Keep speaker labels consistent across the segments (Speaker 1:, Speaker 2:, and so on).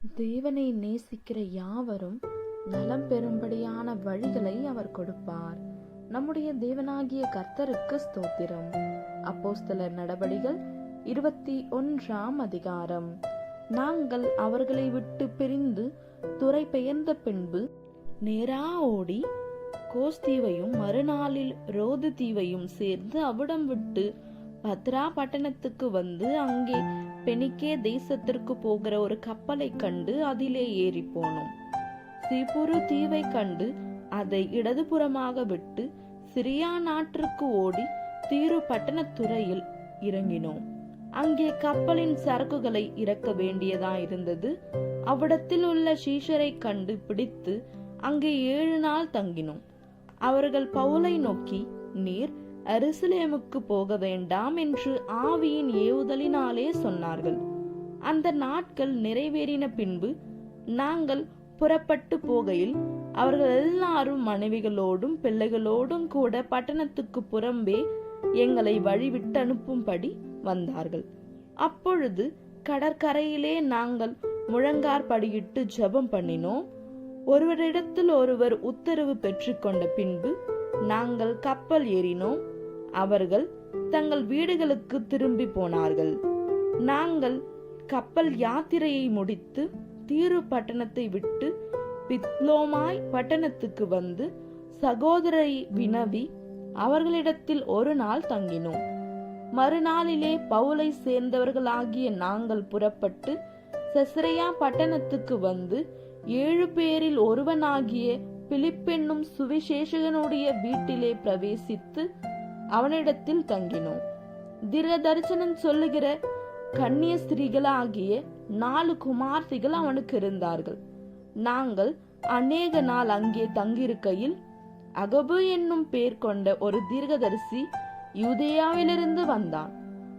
Speaker 1: தேவனை நேசிக்கிற யாவரும் நலம் பெறும்படியான வழிகளை அவர் கொடுப்பார். நம்முடைய தேவனாகிய கர்த்தருக்கு ஸ்தோத்திரம். அப்போஸ்தலர் நடபடிகள் இருபத்தி ஒன்றாம் அதிகாரம். நாங்கள் அவர்களை விட்டு பிரிந்து துறை பெயர்ந்த பின்பு நேரா ஓடி கோஸ் தீவையும் மறுநாளில் ரோது தீவையும் சேர்ந்து அவிடம் விட்டு பத்ரா பட்டணத்துக்கு வந்து அங்கே பெனிக்கே தேசத்திற்கு போகிற ஒரு கப்பலை கண்டு அதிலே ஏறி போனோம். சிபுரு தீவை கண்டு அதை இடதுபுறமாக விட்டு சிரியா நாட்டிற்கு ஓடி தீரு பட்டணத்துறையில் இறங்கினோம். அங்கே கப்பலின் சரக்குகளை இறக்க வேண்டியதா இருந்தது அவ்விடத்தில் உள்ள சீஷரை கண்டு பிடித்து அங்கே ஏழு நாள் தங்கினோம். அவர்கள் பவுலை நோக்கி நீர் அருசலேமுக்கு போக வேண்டாம் என்று ஆவியின் ஏவுதலினாலே சொன்னார்கள். அந்த நாட்கள் நிறைவேறின பின்பு நாங்கள் புறப்பட்டு போகையில் அவர்கள் எல்லாரும் மனைவிகளோடும் பிள்ளைகளோடும் கூட பட்டணத்துக்கு புறம்பே எங்களை வழிவிட்டு அனுப்பும்படி வந்தார்கள். அப்பொழுது கடற்கரையிலே நாங்கள் முழங்கார்படியிட்டு ஜெபம் பண்ணினோம். ஒருவரிடத்தில் ஒருவர் உத்தரவு பெற்றுக்கொண்ட பின்பு நாங்கள் கப்பல் ஏறினோம். அவர்கள் தங்கள் வீடுகளுக்கு திரும்பி போனார்கள். நாங்கள் கப்பல் யாத்திரையை முடித்து தீரு பட்டணத்தை விட்டு பித்லோமாய் பட்டணத்துக்கு வந்து சகோதரை வினவி அவர்களிடத்தில் ஒரு நாள் தங்கினோம். மறுநாளிலே பவுலை சேர்ந்தவர்களாகிய நாங்கள் புறப்பட்டு செசரையா பட்டணத்துக்கு வந்து ஏழு பேரில் ஒருவனாகிய பிலிப்பென்னும் சுவிசேஷகனுடைய வீட்டிலே பிரவேசித்து அவனிடத்தில் தங்கினோம். திர தரிசனம் சொல்லுகிற கன்னிய ஸ்திரீகளாகிய நாலு குமார்த்திகள் அவனுக்கு இருந்தார்கள். நாங்கள் அநேக நாள் அங்கே தங்கியிருக்கையில் அகபு என்னும் பேர் கொண்ட ஒரு தீர்க்கதரிசி யூதேயாவிலிருந்து வந்தான்.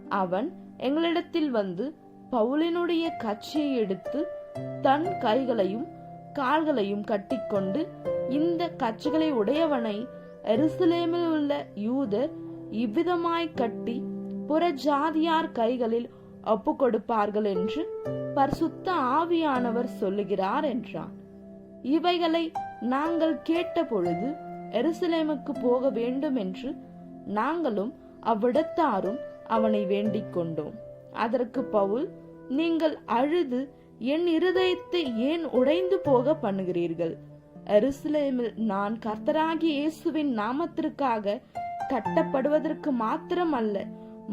Speaker 1: அவன் எங்களிடத்தில் வந்து பவுலினுடைய கட்சியை எடுத்து தன் கைகளையும் கால்களையும் கட்டிக்கொண்டு இந்த கட்சிகளை உடையவனை எருசலேமில் உள்ள யூதர் இவ்விதமாய் கட்டி புற ஜாதியார் கைகளில் ஒப்பு கொடுப்பார்கள் என்று பரிசுத்த ஆவியானவர் சொல்லுகிறார் என்றான். இவைகளை நாங்கள் கேட்ட பொழுது எருசலேமுக்கு போக வேண்டும் என்று நாங்களும் அவ்விடத்தாரும் அவனை வேண்டிக் கொண்டோம். அதற்கு பவுல் நீங்கள் அழுது என் இருதயத்தை ஏன் உடைந்து போக பண்ணுகிறீர்கள்? எருசலேமில் நான் கர்த்தராகி இயேசுவின் நாமத்திற்காக கட்டப்படுவதற்கு மாத்திரம் அல்ல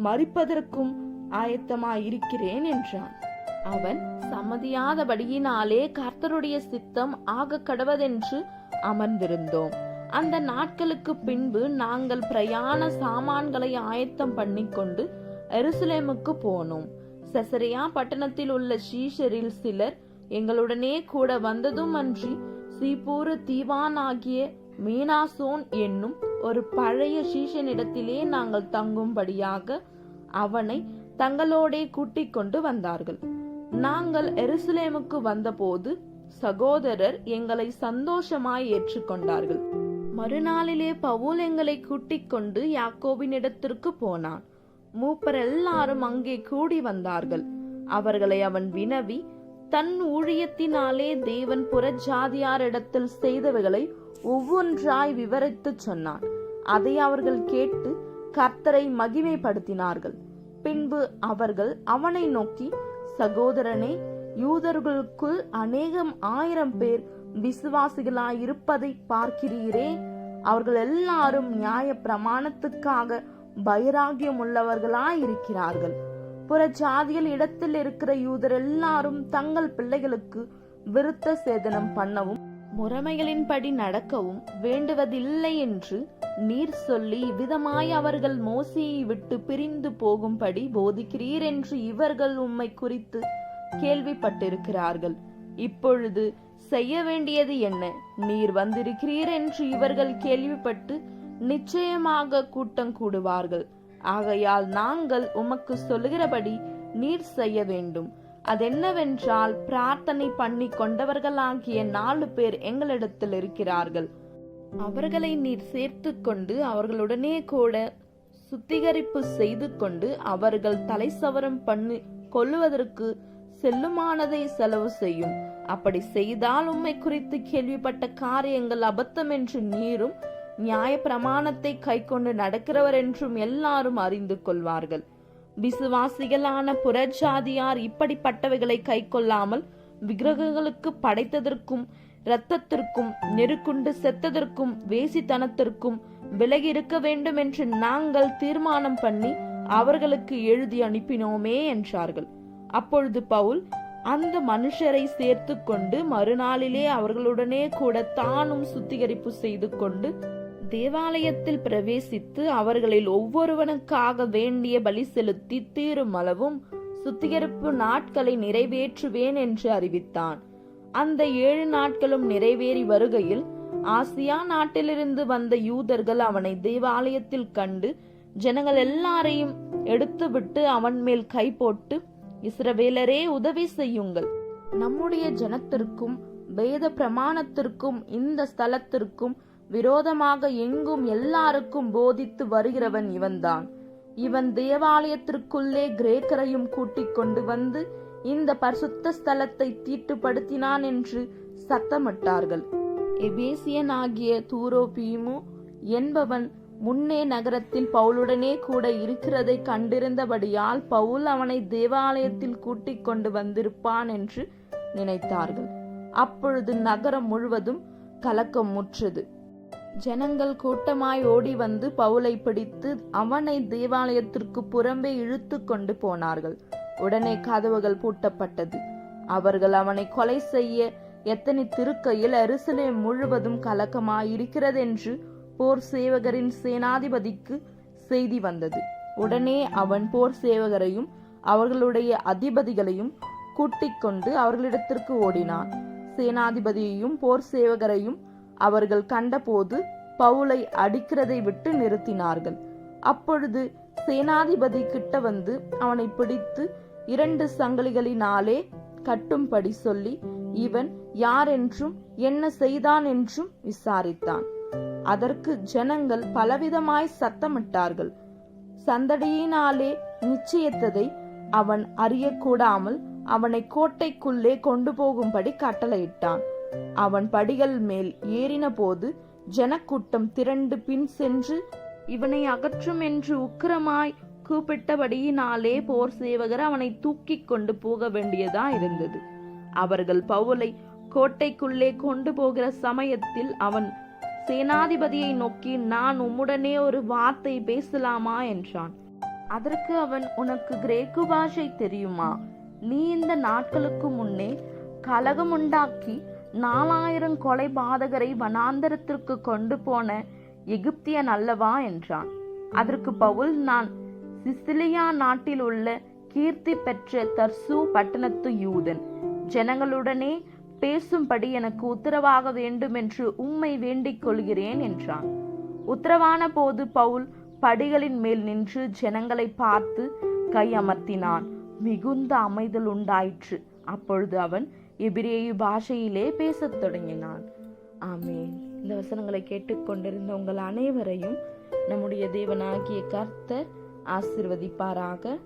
Speaker 1: மறிப்பதற்கும் ஆயத்தமாயிருக்கிறேன் என்றான். அவன் சம்மதியாதபடியினாலே கர்த்தருடைய சித்தம் ஆக கடவதென்று அமர்ந்திருந்தோம். அந்த நாட்களுக்கு பின்பு நாங்கள் பிரயாண சாமான்களை ஆயத்தம் பண்ணிக்கொண்டு எருசலேமுக்கு போனோம். செசரியா பட்டணத்தில் உள்ள சீஷரில் சிலர் எங்களுடனே கூட வந்ததும் அன்றி ஸ்ரீபூர தீவானாகிய மீனாசோன் என்னும் ஒரு பழைய சீஷனிடத்திலே நாங்கள் தங்கும்படியாக அவனை தங்களோடே கூட்டிக் கொண்டு வந்தார்கள். நாங்கள் எருசலேமுக்கு வந்தபோது சகோதரர் எங்களை சந்தோஷமாய் ஏற்றுக்கொண்டார்கள். மறுநாளிலே பவுல் எங்களை கூட்டிக் கொண்டு யாக்கோபினிடத்திற்கு போனான். மூப்பர் எல்லாரும் அங்கே கூடி வந்தார்கள். அவர்களை அவன் வினவி தன் ஊழியத்தினாலே தேவன் புறஜாதியாரிடத்தில் செய்தவைகளை ஒவ்வொன்றாய் விவரித்துச் சொன்னான் அதை அவர்கள் கேட்டு கர்த்தரை மகிமைப்படுத்தினார்கள். பின்பு அவர்கள் அவனை நோக்கி சகோதரனே யூதர்களுக்குள் அநேகம் ஆயிரம் பேர் விசுவாசிகளாயிருப்பதை பார்க்கிறீரே. அவர்கள் எல்லாரும் நியாய பிரமாணத்துக்காக பைராகியம் உள்ளவர்களாயிருக்கிறார்கள் புற ஜாதியில் இடத்தில் இருக்கிற யூதர் எல்லாரும் தங்கள் பிள்ளைகளுக்கு விருத்த சேதனம் பண்ணவும் முறைமைகளின்படி நடக்கவும் வேண்டுவதில்லை என்று நீர் சொல்லி இவ்விதமாய் அவர்கள் மோசியை விட்டு பிரிந்து போகும்படி போதிக்கிறீர் என்று இவர்கள் உம்மை குறித்து கேள்விப்பட்டிருக்கிறார்கள். இப்பொழுது செய்ய வேண்டியது என்ன? நீர் வந்திருக்கிறீர் என்று இவர்கள் கேள்விப்பட்டு நிச்சயமாக கூட்டம் கூடுவார்கள். ஆகையால் நாங்கள் உமக்கு சொல்லுகிறபடி நீர் செய்ய வேண்டும். அதென்னவென்றால் பிரார்த்தனை பண்ணி கொண்டவர்களாகிய நாலு பேர் எங்களிடத்தில் இருக்கிறார்கள். அவர்களை நீர் சேர்த்து கொண்டு அவர்களுடனே கூட சுத்திகரிப்பு செய்து கொண்டு அவர்கள் தலை சவரம் பண்ணி கொள்ளுவதற்கு செல்லுமானதை செலவு செய்யும். அப்படி செய்தால் உம்மை குறித்து கேள்விப்பட்ட காரியங்கள் அபத்தம் என்று நீரும் நியாய பிரமாணத்தை கைக்கொண்டு நடக்கிறவர் என்றும் எல்லாரும் அறிந்து கொள்வார்கள். விசுவாசிகளான புறஜாதியார் இப்படிப்பட்டவைகளை கைக்கொள்ளாமல் விக்கிரகங்களுக்கு படைத்ததற்கும் இரத்தத்திற்கும் நெருக்குண்டு செத்ததற்கும் வேசித்தனத்திற்கும் விலகி இருக்க வேண்டும் என்று நாங்கள் தீர்மானம் பண்ணி அவர்களுக்கு எழுதி அனுப்பினோமே என்றார்கள். அப்பொழுது பவுல் அந்த மனுஷரை சேர்த்து கொண்டு மறுநாளிலே அவர்களுடனே கூட தானும் சுத்திகரிப்பு செய்து கொண்டு தேவாலயத்தில் பிரவேசித்து அவர்களில் ஒவ்வொருவனுக்காக வேண்டிய பலி செலுத்தி தீரும் அளவும் சுத்திகரிப்பு நாட்களை நிறைவேற்றுவேன் என்று அறிவித்தான். அந்த ஏழு நாட்களும் நிறைவேறி வருகையில் ஆசியா நாட்டிலிருந்து வந்த யூதர்கள் அவனை தேவாலயத்தில் கண்டு ஜனங்கள் எல்லாரையும் எடுத்துவிட்டு அவன் மேல் கை போட்டு இஸ்ரவேலரே உதவி செய்யுங்கள். நம்முடைய ஜனத்திற்கும் வேத பிரமாணத்திற்கும் இந்த ஸ்தலத்திற்கும் விரோதமாக எங்கும் எல்லாருக்கும் போதித்து வருகிறவன் இவன்தான். இவன் தேவாலயத்திற்குள்ளே கிரேக்கரையும் கூட்டிக் கொண்டு வந்து இந்த பரிசுத்த ஸ்தலத்தை தீட்டுப்படுத்தினான் என்று சத்தமிட்டார்கள். எபேசியனாகிய தூரோபீமு என்பவன் முன்னே நகரத்தில் பவுலுடனே கூட இருக்கிறதை கண்டிருந்தபடியால் பவுல் அவனை தேவாலயத்தில் கூட்டிக் கொண்டு வந்திருப்பான் என்று நினைத்தார்கள். அப்பொழுது நகரம் முழுவதும் கலக்கம் முற்றது ஜனங்கள் கூட்டமாய் ஓடி வந்து பவுலை பிடித்து அவனை தேவாலயத்திற்கு புறம்பே இழுத்து கொண்டு போனார்கள். உடனே கதவுகள் பூட்டப்பட்டது. அவர்கள் அவனை கொலை செய்ய எத்தனை திருக்கையில் எருசலேம் முழுவதும் கலக்கமாய் இருக்கிறதென்று போர் சேவகரின் சேனாதிபதிக்கு செய்தி வந்தது. உடனே அவன் போர் சேவகரையும் அவர்களுடைய அதிபதிகளையும் கூட்டிக் கொண்டு அவர்களிடத்திற்கு ஓடினான். சேனாதிபதியையும் போர் சேவகரையும் அவர்கள் கண்டபோது பவுலை அடிக்கிறதை விட்டு நிறுத்தினார்கள். அப்பொழுது சேனாதிபதி கிட்ட வந்து அவனை பிடித்து இரண்டு சங்கிலிகளினாலே கட்டும்படி சொல்லி இவன் யார் என்றும் என்ன செய்தான் என்றும் விசாரித்தான். அதற்கு ஜனங்கள் பலவிதமாய் சத்தமிட்டார்கள். சந்தடியினாலே நிச்சயத்ததை அவன் அறியக்கூடாமல் அவனை கோட்டைக்குள்ளே கொண்டு போகும்படி கட்டளையிட்டான். அவன் படிகள் மேல் ஏறின போது ஜனக்கூட்டம் திரண்டு பின் சென்று இவனை அகற்றும் என்று உக்கிரமாய் கூப்பிட்டபடியினாலே போர் சேவகர் அவனை தூக்கிக் கொண்டு போக வேண்டியதா இருந்தது. அவர்கள் பவுலை கோட்டைக்குள்ளே கொண்டு போகிற சமயத்தில் அவன் சேனாதிபதியை நோக்கி நான் உம்முடனே ஒரு வார்த்தை பேசலாமா? என்றான். அதற்கு அவன் உனக்கு கிரேக்கு பாஷை தெரியுமா? நீ இந்த நாட்களுக்கு முன்னே கலகம் உண்டாக்கி நாலாயிரம் கொலை பாதகரை வனாந்தரத்திற்கு கொண்டு போன எகிப்தியன் அல்லவா என்றான். அதற்கு பவுல் நான் சிசிலியா நாட்டில் உள்ள கீர்த்தி பெற்ற தர்சு பட்டணத்து யூதன். ஜனங்களுடனே பேசும்படி எனக்கு உத்தரவாக வேண்டும் என்று உம்மை வேண்டிக் கொள்கிறேன் என்றான். உத்தரவான போது பவுல் படிகளின் மேல் நின்று ஜனங்களை பார்த்து கையமர்த்தினான் மிகுந்த அமைதல் உண்டாயிற்று. அப்பொழுது அவன் எபிரேயு பாஷையிலே பேசத் தொடங்கினான். ஆமேன். இந்த வசனங்களை கேட்டுக்கொண்டிருந்த உங்கள் அனைவரையும் நம்முடைய தேவனாகிய கர்த்தர் ஆசிர்வதிப்பாராக.